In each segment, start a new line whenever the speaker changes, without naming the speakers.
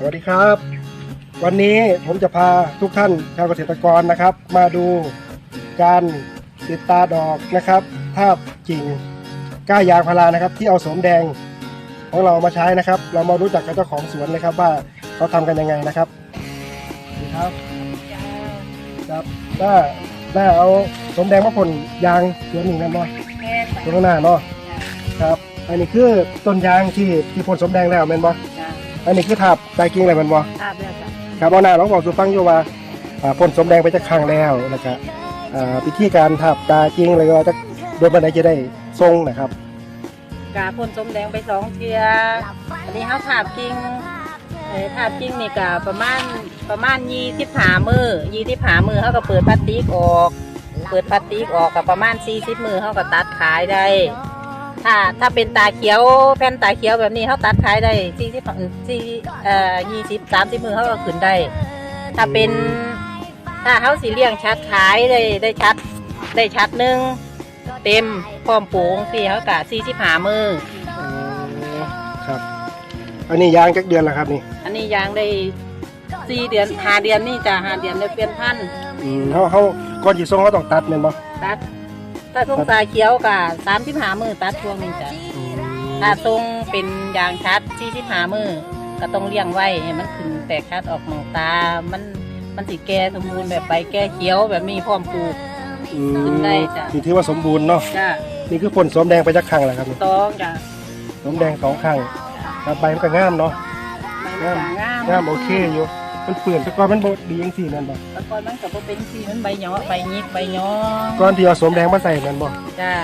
สวัสดีครับ วันนี้ผมจะพาทุกท่านชาวเกษตรกรนะครับ มาดูการติดตาดอกนะครับภาพจริงก้ายางพารานะครับ ที่เอาสมแดงของเรามาใช้นะครับ เรามารู้จักกับเจ้าของสวนเลยครับว่าเขาทำกันยังไงนะครับสวัสดีครับครับได้ได้เอาสมแดงมาพ่นยางสวนหนึ่งนั่นเนาะ
แม่น
ตรงข้างหน้าเนาะครับ อันนี้คือต้นยางที่ที่พ่นสมแดงแล้วแม่นบ่
จ้ะ
อันนี้คือทับตายกิ่งอะไรแม่นบ่
ทราบแล้วจ้ะ
ครับเอาหน้าเราบอกสู่ฟังอยู่ว่าอ่าพ่นสมแดงไปจะครั้งแล้วแล้วก็อ่าวิธีการทับตากิ่งอะไรก็จะโดยบันไดจะได้ทรงนะครับ
กาพ่นสมแดงไปสองเทียอันนี้เขาถาบกิ่งเอ่อถาบกิ่งนี่กะประมาณประมาณยี่สิบหามือยี่สิบหามือเขาก็เปิดพลาสติกออก เปิดพลาสติกออกกับประมาณสี่สิบมือเขาก็ตัดขายได้ ถ้าถ้าเป็นตาเขียวแผ่นตาเขียวแบบนี้เขาตัดขายได้สี่สิบสี่เอ่อยี่สิบสามสิบมือเขาก็ขึ้นได้ ถ้าเป็นถ้าเขาสีเลี้ยงชัดขายได้ได้ชัดได้ชัดหนึ่งเต็มพร้อมปลูงสี่เขากะสี่สิบหามือ
อ๋อครับ อันนี้ยางจักเดือนแล้วครับนี่
อันนี้ยางได้สี่เดือนหาเดือนนี่จะหาเดือนได้เปลี่ยนพันธุ์
อืมเขาเขาก่อนจีทรงเขาต้องตัดแม่นบ่
ตัด ถ้าทรงตาเขียวกะสามสิบหามือตัดช่วงนี้จ้ะ
อืม
ถ้าทรงเป็นยางชัดสี่สิบหามือก็ต้องเลี้ยงไว้ให้มันขึ้นแตกชัดออกหนองตา มันมันสิแก่สมบูรณ์แบบใบแก่เขียวแบบมีพร้อมปลูก
อื
ขึ้นได้จ้ะ
นี่ถือว่าสมบูรณ์เนาะ
จ้ะ
นี่คือพ่นสมแดงไปจักครั้งแล้วครับนี่
ต้องจ้ะ
สมแดงสองครั้งครับใบมันก็งามเนาะ
ใบมันก็งาม
งามโอเคอยู่ มันเปื่อนแต่ก่อนมันบ่ดีจังซี่แม่นบ่
แล้วก่อนมันก็บ่เป็นสีมันใบหยอใบหยิกใบหยอ
ก่อนที่เอาสมแดงมาใส่แม่นบ่
จ้า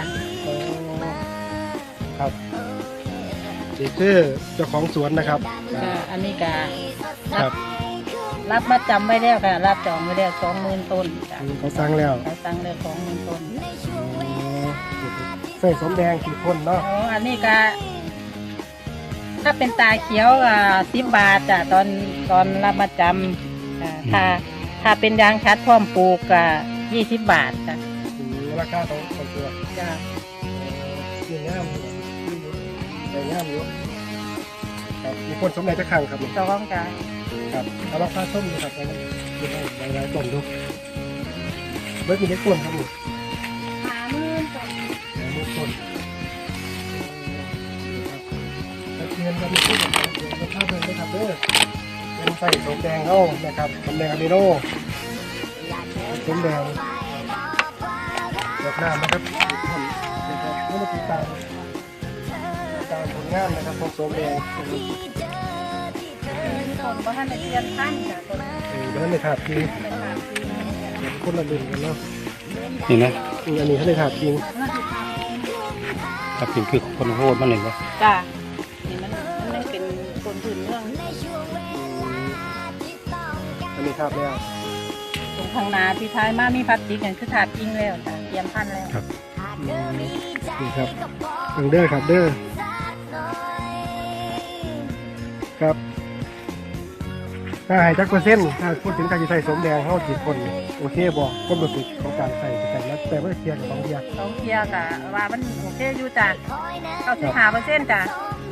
ครับนี่คือเจ้าของสวนนะครับ
จ้าอันนี้ก็
ค
รั
รั
บบรับมาจำไว้แล้วค่ะ รับจองไว้แล้วสองหมื่นต้นจ้ะ
อืมเขาสั่งแล้ว
เขาสั่งแล้วสองหมื่นต้น
ใส่สมแดงกี่คนเนาะ
อ๋อ อันนี้ก็ ถ้าเป็นตาเขียวอะสิบบาทจ้ะตอนตอนรับมาจำจ้ะถ้าถ้าเป็นยางชัดพร้อมปลูกอะยี่สิบบาทจ้ะ
อืมราคาของของตัว
จ้ะ
เสียงามอยู่ใส่งามอยู่ครับมีคนสมแดงจะขังครับนี่
สองจ้ะ
ครับเอาราคาส้มดูครับไปนะดูได้ใบไม้ต้นดูเบิร์ดมีเล็กต้นครับ ครับแล้วเทียนก็มีพูดแบบนี้ราคาเดินเลยครับเด้อเป็นใส่สมแดงเข้านะครับสมแดงอะมิโนสมแดงดอกน้ำนะครับผมนะครับเมื่อมาติดตามติดตามผลงานนะครับของโสมแดง
ต้นเพราะท่านได้เรียนท่านจ้ะต้น
เออเดี๋ยวท่านในถาดจริง
เป็นตาเขียว
เดี๋ยวคนละรุ่นกันเนาะ
นี่นะ
อืมอันนี้ท่านในถาดจริง
ถ้าเป็นคือคนโหดมันเลยว่า
จ้า คนพื้นเมือง
อันนี้ถาดแล้ว
ตรงทางนาที่ท้ายมามีพลาสติกอย่างคือถาดกิ้งแล้วจ้ะเตรียมพันธุ์แล้ว
นี่ครับเบิ่งเด้อครับเด้อครับถ้าให้จักเปอร์เซ็นต์ถ้าพูดถึงการจะใส่สมแดงเข้ากี่คนโอเคบอกก็รู้สึกของการใส่จะใส่แล้วแต่ว่าเทียงกับสองเทียง
สองเทียกะว่ามันโอเคอยู่จ้ะเก้าสิบห้าเปอร์เซ็นต์จ้ะ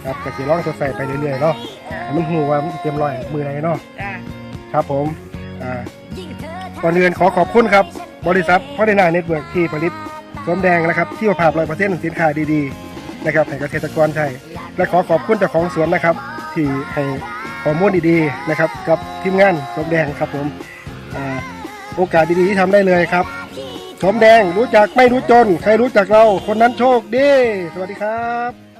ครับก็จะลองจะใส่ไปเรื่อยๆเนาะ
จ้ะ
ให้มันหูว่ามันเต็มร้อยมือไหนเนาะ
จ้ะ
ครับผมอ่าก่อนอื่นขอขอบคุณครับ บริษัทพอดีนาเน็ตเวิร์กที่ผลิตสมแดงนะครับ ที่ว่าภาพร้อยเปอร์เซ็นต์สินค้าดีๆนะครับให้เกษตรกรใช้และขอขอบคุณเจ้าของสวนนะครับ ที่ให้ข้อมูลดีๆนะครับ กับทีมงานสมแดงครับผมอ่าโอกาสดีๆที่ทำได้เลยครับสมแดงรู้จักไม่รู้จน ใครรู้จักเรา คนนั้นโชคดี สวัสดีครับ